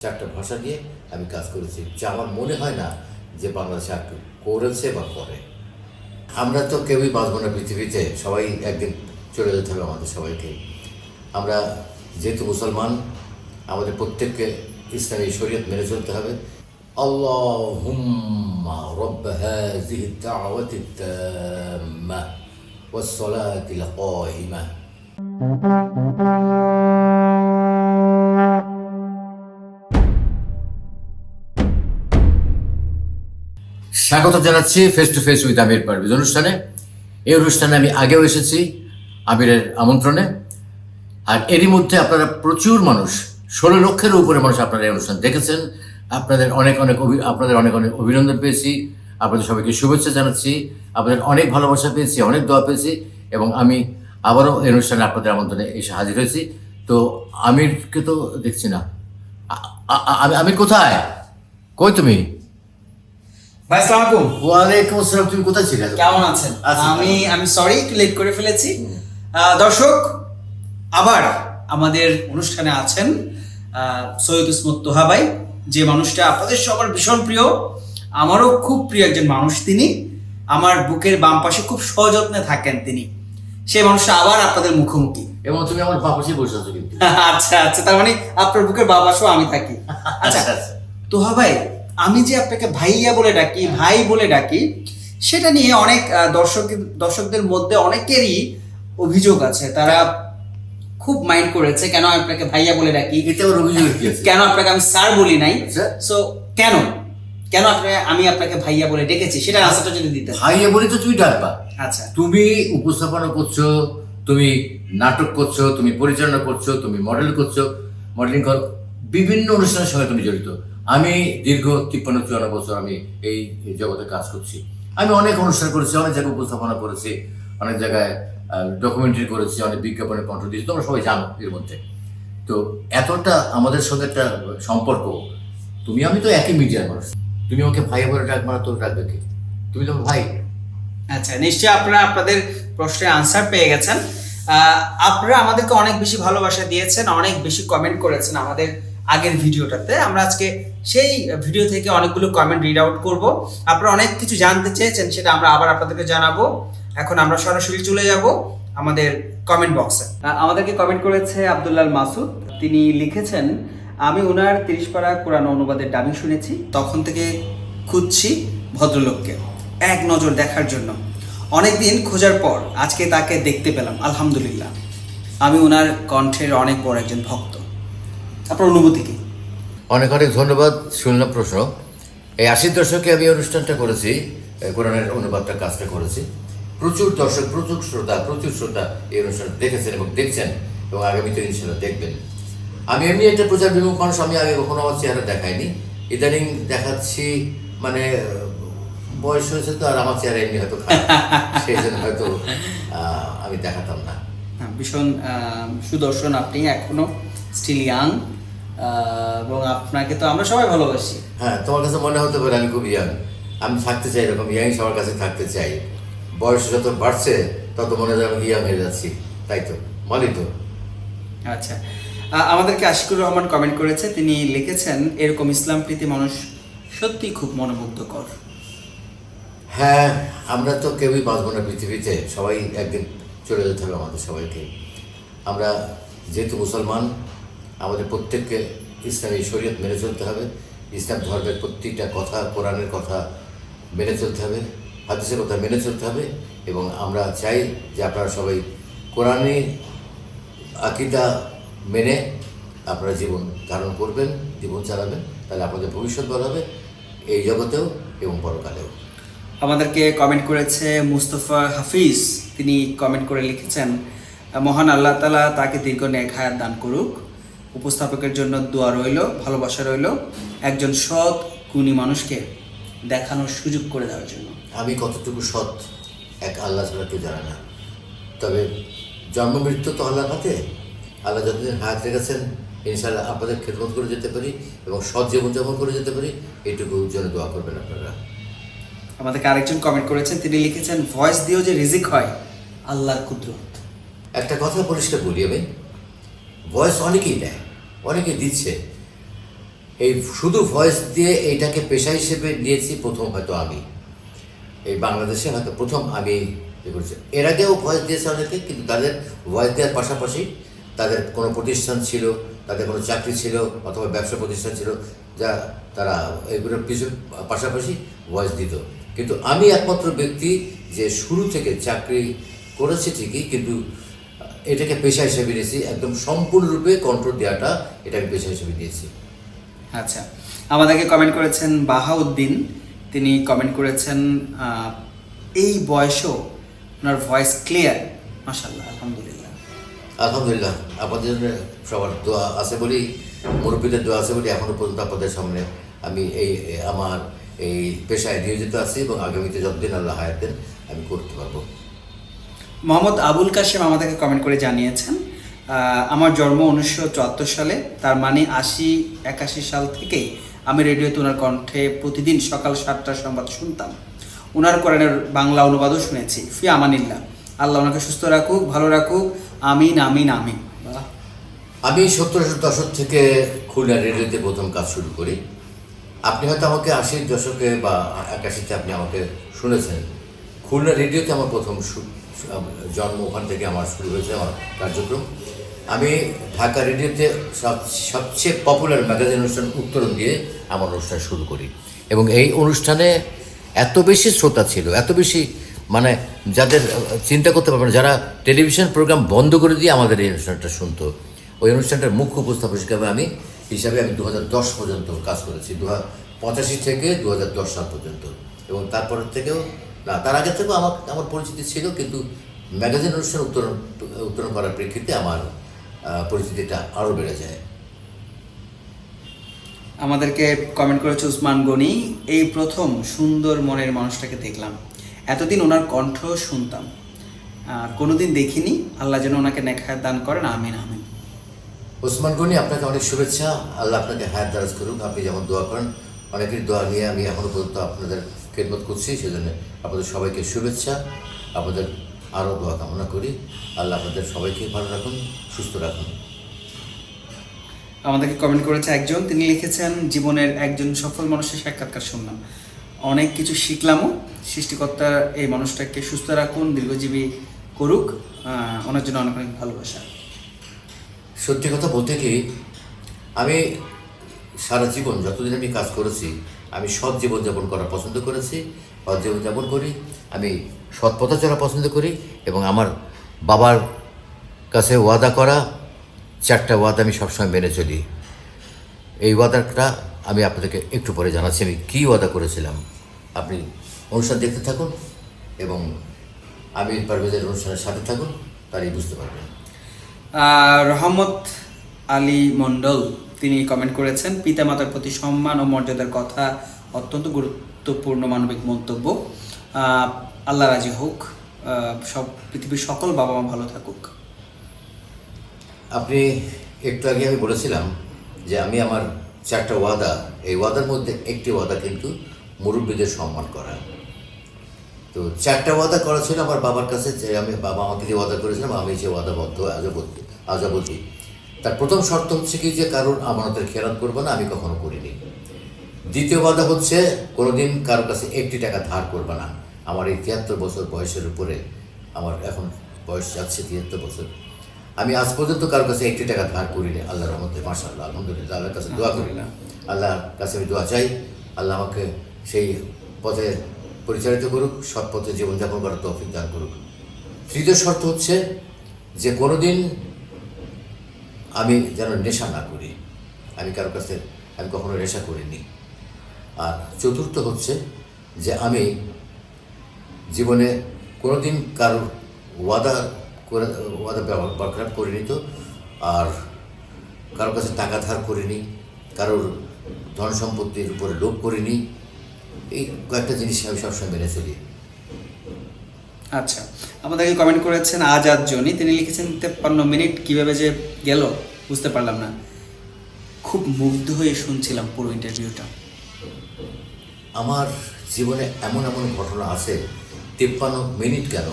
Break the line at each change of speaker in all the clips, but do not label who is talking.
চারটা ভাষা নিয়ে আমি কাজ করেছি যা আমার মনে হয় না যে বাংলাদেশে আর কেউ করেছে বা করে আমরা তো কেউই বাঁচব না পৃথিবীতে সবাই একদিন চলে যেতে হবে আমাদের সবাইকে আমরা যেহেতু মুসলমান আমাদের প্রত্যেককে ইসলামী শরীয়ত মেনে চলতে হবে اللهم رب هذه الدعوة التامة والصلاة القائمة স্বাগত জানাচ্ছি face to face with Amir Parvez অনুষ্ঠানে। এই অনুষ্ঠানে আমি আগেও এসেছি আমিরের আমন্ত্রণে। আর এরই মধ্যে আপনারা প্রচুর মানুষ, ষোলো লক্ষের উপরে মানুষ আপনারা এই অনুষ্ঠান দেখেছেন। আপনাদের অনেক অনেক আপনাদের অনেক অনেক অভিনন্দন পেয়েছি। আপনাদের সবাইকে শুভেচ্ছা জানাচ্ছি। আপনাদের অনেক ভালোবাসা পেয়েছি, অনেক দোয়া পেয়েছি এবং আমি আবারও এই অনুষ্ঠানে আপনাদের আমন্ত্রণে এসে হাজির হয়েছি। তো আমিরকে তো দেখছি না। আ- আ- আ- আমির কোথায়? কই তুমি?
ভাই আসসালামু আলাইকুম।
ওয়ালাইকুম আসসালাম তুমি কোথায় ছিলে?
কেমন আছেন?
আছি,
আমি আমি সরি একটু লেট করে ফেলেছি। দর্শক আবার আমাদের অনুষ্ঠানে আছেন সৈয়দ ইসমত তোহা ভাই। যে মানুষটা আপনাদের সবার ভীষণ প্রিয় আমারও খুব প্রিয় একজন মানুষ তিনি। আমার বুকের বাম পাশে খুব সযত্নে থাকেন তিনি। সেই মানুষটা আবার আপনাদের মুখোমুখি।
এবং তুমি আমার বাপাসে বসে আছো কিন্তু।
আচ্ছা আচ্ছা তার মানে আপনার বুকের সহ আমি থাকি। আচ্ছা
আচ্ছা, আচ্ছা।
তোহা ভাই আমি যে আপনাকে ভাইয়া বলে ডাকি ভাই বলে ডাকি সেটা নিয়ে অনেক দর্শক দর্শকদের মধ্যে অনেকেরই অভিযোগ আছে। তারা খুব মাইন্ড করেছে কেন আপনাকে ভাইয়া বলে ডাকি? কেন আপনাকে আমি স্যার বলি নাই?
আচ্ছা।
সো কেন? কেন আপনাকে আমি আপনাকে ভাইয়া বলে ডেকেছি? সেটা আনসারটা যদি দিতে
ভাইয়া বলি তো তুমি ডাকবা।
আচ্ছা।
তুমি উপস্থাপনা করছ তুমি নাটক করছ তুমি পরিচালনা করছ তুমি মডেল করছ মডেলিং করো বিভিন্ন অনুষ্ঠানের সঙ্গে তুমি জড়িত। আমি দীর্ঘ তিপ্পান্ন, চুয়ান্ন বছর আমি এই জগতে কাজ করছি। আমি অনেক অনুষ্ঠান করেছি, অনেক জায়গায় উপস্থাপনা করেছি, অনেক জায়গায় ডকুমেন্টারি করেছি, অনেক বিজ্ঞাপনে কণ্ঠ দিয়েছি, তোমরা সবাই জানো এর মধ্যে। তো এতটা আমাদের সঙ্গে একটা সম্পর্ক, তুমি, আমি তো একই মিডিয়ার মানুষ। তুমি আমাকে ভাই বলে ডাক মারা, তোর ডাকবে কে? তুমি তো ভাই?
আচ্ছা নিশ্চয়ই আপনারা আপনাদের প্রশ্নের আনসার পেয়ে গেছেন। আপনারা আমাদেরকে অনেক বেশি ভালোবাসা দিয়েছেন, অনেক বেশি কমেন্ট করেছেন আমাদের আগের ভিডিওটাতে। আমরা আজকে সেই ভিডিও থেকে অনেকগুলো কমেন্ট রিড আউট করব। আপনারা অনেক কিছু জানতে চেয়েছেন, সেটা আমরা আবার আপনাদেরকে জানাব। এখন আমরা সরাসরি চলে যাব আমাদের কমেন্ট বক্সে আমাদেরকে কমেন্ট করেছে আব্দুল্লাল মাসুদ। তিনি লিখেছেন, আমি ওনার তিরিশ পারা কোরআন অনুবাদের ডাবিং শুনেছি। তখন থেকে খুঁজছি ভদ্রলোককে, এক নজর দেখার জন্য। অনেকদিন খোঁজার পর আজকে তাকে দেখতে পেলাম, আলহামদুলিল্লাহ। আমি ওনার কণ্ঠের অনেক বড় একজন ভক্ত। আপনার অনুভূতি কি?
অনেক অনেক ধন্যবাদ শুনলাম প্রশ্ন। এই আশির দশকে আমি অনুষ্ঠানটা করেছি কোরআনের অনুবাদটা কাজটা করেছি। প্রচুর দর্শক প্রচুর শ্রোতা প্রচুর শ্রোতা এই অনুষ্ঠান দেখেছেন এবং দেখছেন এবং আগামী আগামীতে ইনশাল্লাহ দেখবেন। আমি এমনি একটা প্রচার বিমুখ মানুষ আমি আগে কখনো আমার চেহারা দেখাইনি। ইদানিং দেখাচ্ছি মানে বয়স হয়েছে তো আর আমার চেহারা এমনি হয়তো সেই জন্য হয়তো আমি দেখাতাম না।
ভীষণ সুদর্শন আপনি এখনও স্টিল ইয়াং এবং আপনাকে তো আমরা সবাই ভালোবাসি।
হ্যাঁ তোমার কাছে মনে হতে পারে আমি খুব ইয়াং আমি থাকতে চাই এরকম ইয়াং সবার কাছে থাকতে চাই। বয়স যত বাড়ছে তত মনে হয় আমি ইয়াং হয়ে যাচ্ছি। তাই তো? বলি তো?
আচ্ছা। আমাদেরকে আশিকুর রহমান কমেন্ট করেছে। তিনি লিখেছেন এরকম ইসলাম প্রীতি মানুষ সত্যি খুব মনোমুগ্ধকর।
হ্যাঁ আমরা তো কেউই বাঁচব না পৃথিবীতে। সবাই একদিন চলে যেতে হবে আমাদের সবাইকে। আমরা যেহেতু মুসলমান আমাদের প্রত্যেককে ইসলামী শরীয়ত মেনে চলতে হবে। ইসলাম ধর্মের প্রত্যেকটা কথা, কোরআনের কথা মেনে চলতে হবে, হাদিসের কথা মেনে চলতে হবে এবং আমরা চাই যে আপনারা সবাই কোরআনে আকিদা মেনে আপনারা জীবন ধারণ করবেন, জীবন চালাবেন, তাহলে আপনাদের ভবিষ্যৎ ভালো হবে এই জগতেও এবং পরকালেও।
আমাদেরকে কমেন্ট করেছে মুস্তফা হাফিজ। তিনি কমেন্ট করে লিখেছেন, মহান আল্লাহ তালা তাকে দীর্ঘ হায়াত দান করুক। উপস্থাপকের জন্য দোয়া রইল ভালোবাসা রইল একজন সৎ গুণী মানুষকে দেখানোর সুযোগ করে দেওয়ার জন্য।
আমি কতটুকু সৎ এক আল্লাহ ছাড়া কেউ জানে না। তবে জন্ম মৃত্যু তো আল্লাহ হাতে। আল্লাহ যতদিন হাত রেখেছেন ইনশাআল্লাহ আপনাদের খেদমত করে যেতে পারি এবং সৎ জীবনযাপন করে যেতে পারি। এইটুকু জন্য দোয়া করবেন আপনারা।
আমাদেরকে আরেকজন কমেন্ট করেছেন তিনি লিখেছেন ভয়েস দিয়েও যে রিজিক হয় আল্লাহর কুদরত।
একটা কথা পরিষ্কার বলি আমি। ভয়েস অনেকেই দেয় অনেকে দিচ্ছে। এই শুধু ভয়েস দিয়ে এইটাকে পেশা হিসেবে নিয়েছি প্রথম হয়তো আমি। এই বাংলাদেশে হয়তো প্রথম আমি করেছি। এর আগেও ভয়েস দিয়েছে অনেকে, কিন্তু তাদের ভয়েস দেওয়ার পাশাপাশি তাদের কোনো প্রতিষ্ঠান ছিল, তাদের কোনো চাকরি ছিল অথবা ব্যবসা প্রতিষ্ঠান ছিল, যা তারা এগুলোর কিছু পাশাপাশি ভয়েস দিত। কিন্তু আমি একমাত্র ব্যক্তি যে শুরু থেকে চাকরি করেছি ঠিকই, কিন্তু এটাকে পেশা হিসেবে নিয়েছি। একদম সম্পূর্ণরূপে কন্ট্রোল দেওয়াটা এটা আমি পেশা হিসেবে নিয়েছি।
আচ্ছা। আমাদেরকে কমেন্ট করেছেন বাহাউদ্দিন। তিনি কমেন্ট করেছেন এই বয়সেও ওনার ভয়েস ক্লিয়ার মাশাল্লাহ আলহামদুলিল্লাহ।
আলহামদুলিল্লাহ আপনাদের সবার দোয়া আছে বলেই মুরব্বীদের দোয়া আছে বলে এখনও পর্যন্ত আপনাদের সামনে আমি এই আমার এই পেশায় নিয়োজিত আছি এবং আগামীতে যতদিন আল্লাহ হায়াত দেন আমি করতে পারব।
মোহাম্মদ আবুল কাশেম আমাদেরকে কমেন্ট করে জানিয়েছেন। আমার জন্ম উনিশশো চুয়াত্তর সালে, তার মানে আশি, একাশি সাল থেকেই আমি রেডিওতে ওনার কণ্ঠে প্রতিদিন সকাল সাতটার সংবাদ শুনতাম। ওনার কোরআনের বাংলা অনুবাদও শুনেছি। ফি আমানিল্লাহ। আল্লাহ ওনাকে সুস্থ রাখুক, ভালো রাখুক। আমিন আমিন আমিন।
আমি সত্তর দশক থেকে খুলনা রেডিওতে প্রথম কাজ শুরু করি। আপনি হয়তো আমাকে আশির দশকে বা একাশিতে আপনি আমাকে শুনেছেন। খুলনা রেডিওতে আমার প্রথম জন্ম ওখান থেকে আমার শুরু হয়েছে আমার কার্যক্রম। আমি ঢাকা রেডিওতে সব- সবচেয়ে পপুলার ম্যাগাজিন অনুষ্ঠান উত্তরণ দিয়ে আমার অনুষ্ঠান শুরু করি। এবং এই অনুষ্ঠানে এত বেশি শ্রোতা ছিল, এত বেশি মানে যাদের চিন্তা করতে পারবে না, যারা টেলিভিশন প্রোগ্রাম বন্ধ করে দিয়ে আমাদের এই অনুষ্ঠানটা শুনতো। ওই অনুষ্ঠানটার মুখ্য উপস্থাপক হিসাবে আমি হিসাবে আমি দু হাজার দশ পর্যন্ত কাজ করেছি দু পঁচাশি থেকে দু হাজার দশ সাল পর্যন্ত। এবং তারপরের থেকেও তার আগে থেকেও আমার আমার পরিচিতি ছিল কিন্তু ম্যাগাজিন অনুষ্ঠান উত্তরণ উত্তরণ করার প্রেক্ষিতে আমার পরিচিতিটা আরও বেড়ে যায়।
আমাদেরকে কমেন্ট করেছে উসমান গনি এই প্রথম সুন্দর মনের মানুষটাকে দেখলাম। এতদিন ওনার কণ্ঠ শুনতাম। কোনোদিন দেখিনি। আল্লাহ যেন ওনাকে নেখায় দান করেন। আমিন আমিন।
ওসমান গনি আপনাকে অনেক শুভেচ্ছা। আল্লাহ আপনাকে হায়াত দারাজ করুক। আপনি যেমন দোয়া করেন অনেকের দোয়া নিয়ে আমি এখনও পর্যন্ত আপনাদের খেদমত করছি সেজন্য আপনাদের সবাইকে শুভেচ্ছা আপনাদের আরও দোয়া কামনা করি। আল্লাহ আপনাদের সবাইকে ভালো রাখুন সুস্থ রাখুন।
আমাদেরকে কমেন্ট করেছে একজন তিনি লিখেছেন জীবনের একজন সফল মানুষের সাক্ষাৎকার শুনলাম। অনেক কিছু শিখলামও সৃষ্টিকর্তা এই মানুষটাকে সুস্থ রাখুন দীর্ঘজীবী করুক ওনার জন্য অনেক অনেক ভালোবাসা।
সত্যি কথা বলতে কি আমি সারা জীবন যতদিন আমি কাজ করেছি আমি সৎ জীবনযাপন করা পছন্দ করেছি, সৎ জীবনযাপন করি, আমি সৎ পথে চলা পছন্দ করি এবং আমার বাবার কাছে ওয়াদা করা, চারটা ওয়াদা আমি সবসময় মেনে চলি। এই ওয়াদাটা আমি আপনাদেরকে একটু পরে জানাচ্ছি, আমি কী ওয়াদা করেছিলাম। আপনি অনুষ্ঠান দেখতে থাকুন এবং আমি পারভেজের অনুষ্ঠানের সাথে থাকুন তারই বুঝতে পারবেন।
রহমত আলী মণ্ডল। তিনি কমেন্ট করেছেন, পিতামাতার প্রতি সম্মান ও মর্যাদার কথা অত্যন্ত গুরুত্বপূর্ণ মানবিক মন্তব্য। আল্লাহ রাজি হোক সব পৃথিবীর সকল বাবা মা ভালো থাকুক।
আপনি একটু আগে আমি বলেছিলাম যে আমি আমার চারটা ওয়াদা, এই ওয়াদার মধ্যে একটি ওয়াদা কিন্তু মুরব্বীদের সম্মান করা। তো চারটা ওয়াদা করা ছিল আমার বাবার কাছে যে আমি বাবা আমাকে যে ওয়াদা করেছিলাম, আমি যে ওয়াদাবদ্ধ আজাবদ্ধি আজাবদ্ধি তার প্রথম শর্ত হচ্ছে কি যে কারোর আমানতের খেয়াল করব না, আমি কখনো করিনি। দ্বিতীয় বাধা হচ্ছে কোনোদিন কারোর কাছে একটি টাকা ধার করবে না। আমার এই তিয়াত্তর বছর বয়সের উপরে, আমার এখন বয়স যাচ্ছে তিয়াত্তর বছর। আমি আজ পর্যন্ত কারোর কাছে একটি টাকা ধার করিনি। আল্লাহর রহমতে মাসা আল্লাহ আলহামদুলিল্লাহ, আল্লাহর কাছে দোয়া করি না। আল্লাহর কাছে আমি দোয়া চাই। আল্লাহ আমাকে সেই পথে পরিচালিত করুক, সৎ পথে জীবনযাপন করার তৌফিক দান করুক। তৃতীয় শর্ত হচ্ছে যে কোনোদিন আমি যেন নেশা না করি। আমি কারোর কাছে, আমি কখনো নেশা করিনি। আর চতুর্থ হচ্ছে যে আমি জীবনে কোনোদিন কারোর ওয়াদা করে, ওয়াদা বরকরার করিনি তো। আর কারোর কাছে টাকা ধার করিনি, কারোর ধন সম্পত্তির উপরে লোভ করিনি। এই কয়েকটা জিনিস আমি সবসময় মেনে চলি।
আচ্ছা আমাদেরকে কমেন্ট করেছেন আজাদ জনি। তিনি লিখেছেন, তেপ্পান্ন মিনিট কীভাবে যে গেল বুঝতে পারলাম না। খুব মুগ্ধ হয়ে শুনছিলাম পুরো ইন্টারভিউটা
আমার জীবনে এমন এমন ঘটনা আছে, তিপ্পান্ন মিনিট কেন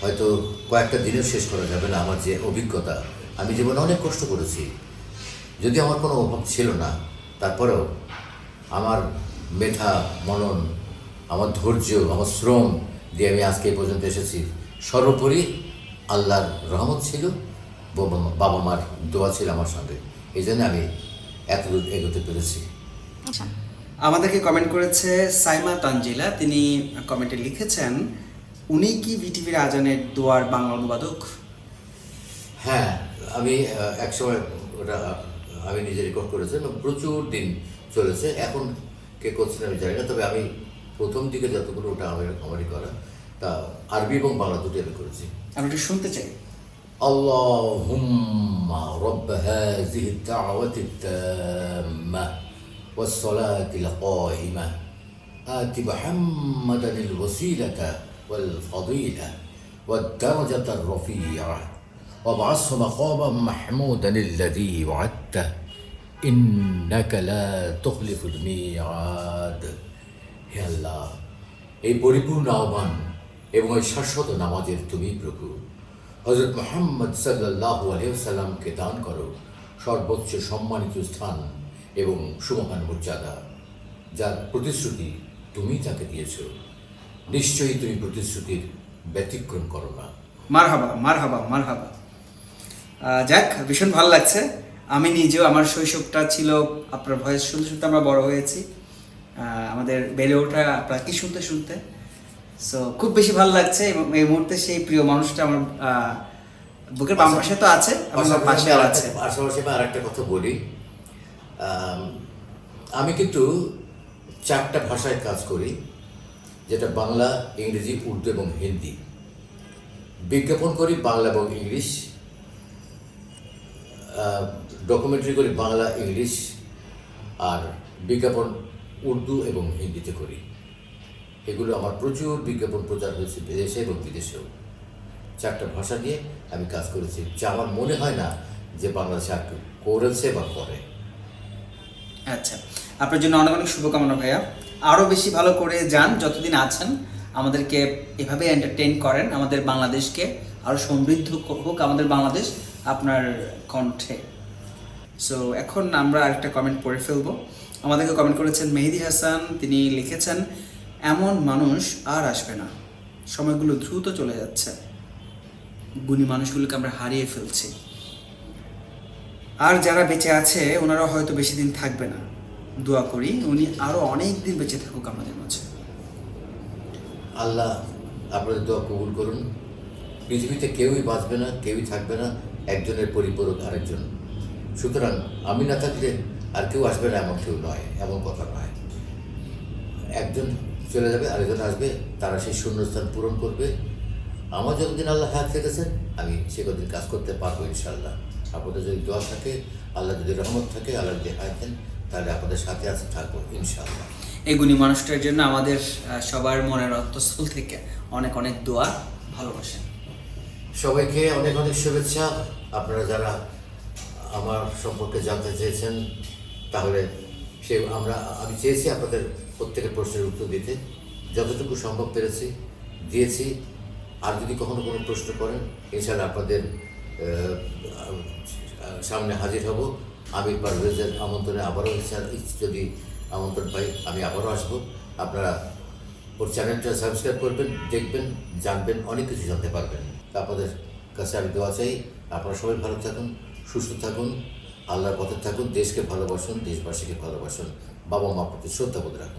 হয়তো কয়েকটা দিনেও শেষ করা যাবে না আমার যে অভিজ্ঞতা। আমি জীবনে অনেক কষ্ট করেছি। যদি আমার কোনো অভাব ছিল না, তারপরেও আমার মেধা, মনন, আমার ধৈর্য, আমার শ্রম দিয়ে আমি আজকে এই পর্যন্ত এসেছি। সর্বোপরি আল্লাহর রহমত ছিল বাবা বাবা মার দোয়া ছিল আমার সঙ্গে। এই জন্য আমি এতদূর এগোতে পেরেছি।
আচ্ছা।
আমাদেরকে কমেন্ট করেছে সাইমা তানজিলা। তিনি কমেন্টে লিখেছেন উনি কি ভিটিভির আজানের দোয়ার বাংলা অনুবাদক?
হ্যাঁ আমি একসময় ওটা আমি নিজে রেকর্ড করেছি এবং প্রচুর দিন চলেছে। এখন কে করছেন আমি জানি না। তবে আমি প্রথম দিকে যতগুলো ওটা আমার আমারই করা তা আরবি এবং বাংলা দুটি আমি করেছি
আমি একটু শুনতে চাই
اللهم رب هذه الدعوة التامة والصلاة القائمة آت محمدا الوسيلة والفضيلة والدرجة الرفيعة وابعثه مقاما محمودا الذي وعدته إنك لا تخلف الميعاد হে আল্লাহ, এই পরিপূর্ণ আহ্বান এবং এই শাশ্বত নামাজের তুমি প্রভু। হজরত মোহাম্মদ সাল্লাহ আলিয়াল্লামকে দান করো, সর্বোচ্চ সম্মানিত স্থান এবং সুমহান মর্যাদা, যার প্রতিশ্রুতি তুমি তাকে দিয়েছ। নিশ্চয়ই তুমি প্রতিশ্রুতির ব্যতিক্রম করো না।
মার হাবা মার হাবা যাক, ভীষণ ভালো লাগছে। আমি নিজেও আমার শৈশবটা ছিল আপনার ভয়েস শুনতে শুনতে আমরা বড় হয়েছি। আমাদের বেড়ে ওঠা আপনার কি শুনতে শুনতে। সো খুব বেশি ভালো লাগছে এবং এই মুহূর্তে সেই প্রিয় মানুষটা আমার বুকের বাম পাশে তো আছে আমার পাশে আর আছে।
পাশাপাশি আমি আরেকটা কথা বলি। আমি কিন্তু চারটা ভাষায় কাজ করি যেটা বাংলা ইংরেজি উর্দু এবং হিন্দি। বিজ্ঞাপন করি বাংলা এবং ইংলিশ। ডকুমেন্টারি করি বাংলা ইংলিশ। আর বিজ্ঞাপন উর্দু এবং হিন্দিতে করি। এগুলো আমার প্রচুর বিজ্ঞাপন প্রচার হয়েছে বিদেশে এবং বিদেশেও। চারটা ভাষা দিয়ে আমি কাজ করেছি, যা আমার মনে হয় না যে বাংলাদেশে আর করেছে বা করে।
আচ্ছা আপনার জন্য অনেক অনেক শুভকামনা ভাইয়া। আরও বেশি ভালো করে যান, যতদিন আছেন, আমাদেরকে এভাবে এন্টারটেইন করেন, আমাদের বাংলাদেশকে আরও সমৃদ্ধ হোক আমাদের বাংলাদেশ আপনার কণ্ঠে। সো এখন আমরা আরেকটা কমেন্ট পড়ে ফেলব। আমাদেরকে কমেন্ট করেছেন মেহেদি হাসান, তিনি লিখেছেন, এমন মানুষ আর আসবে না। সময়গুলো দ্রুত চলে যাচ্ছে। গুণী মানুষগুলোকে আমরা হারিয়ে ফেলছি। আর যারা বেঁচে আছে ওনারা হয়তো বেশি দিন থাকবে না। দোয়া করি, উনি আরও অনেক দিন বেঁচে থাকুক আমাদের মাঝে।
আল্লাহ আপনাদের দোয়া কবুল করুন। পৃথিবীতে কেউই বাঁচবে না, কেউই থাকবে না, একজনের পরিপূরক আরেকজন। সুতরাং আমি না থাকলে আর কেউ আসবে না এমন কেউ নয় এমন কথা নয়। একজন চলে যাবে আরেকজন আসবে তারা সেই শূন্যস্থান পূরণ করবে। আমার যতদিন আল্লাহ হাত রেখেছেন আমি সে কদিন কাজ করতে পারব ইনশাল্লাহ আপনাদের যদি দোয়া থাকে আল্লাহ যদি রহমত থাকে আল্লাহ যদি হাত দেন তাহলে আপনাদের সাথে আছে থাকব ইনশাল্লাহ
এই গুণী মানুষটার জন্য আমাদের সবার মনের অন্তঃস্থল থেকে অনেক অনেক দোয়া ভালোবাসেন
সবাইকে অনেক অনেক শুভেচ্ছা। আপনারা যারা আমার সম্পর্কে জানতে চেয়েছেন তাহলে সে আমরা, আমি চেয়েছি আপনাদের প্রত্যেকের প্রশ্নের উত্তর দিতে। যতটুকু সম্ভব পেরেছি, দিয়েছি। আর যদি কখনো কোনো প্রশ্ন করেন ইনশাল্লাহ আপনাদের সামনে হাজির হব। আমি পারভেজের আমন্ত্রণে আবারও যদি আমন্ত্রণ পাই, আমি আবারও আসব। আপনারা ওর চ্যানেলটা সাবস্ক্রাইব করবেন, দেখবেন, জানবেন, অনেক কিছু জানতে পারবেন। আপনাদের কাছে আমি দোয়া চাই। আপনারা সবাই ভালো থাকুন, সুস্থ থাকুন। আল্লাহর পথে থাকুন দেশকে ভালোবাসুন দেশবাসীকে ভালোবাসুন বাবা মা প্রতি শ্রদ্ধা বোধ রাখুন।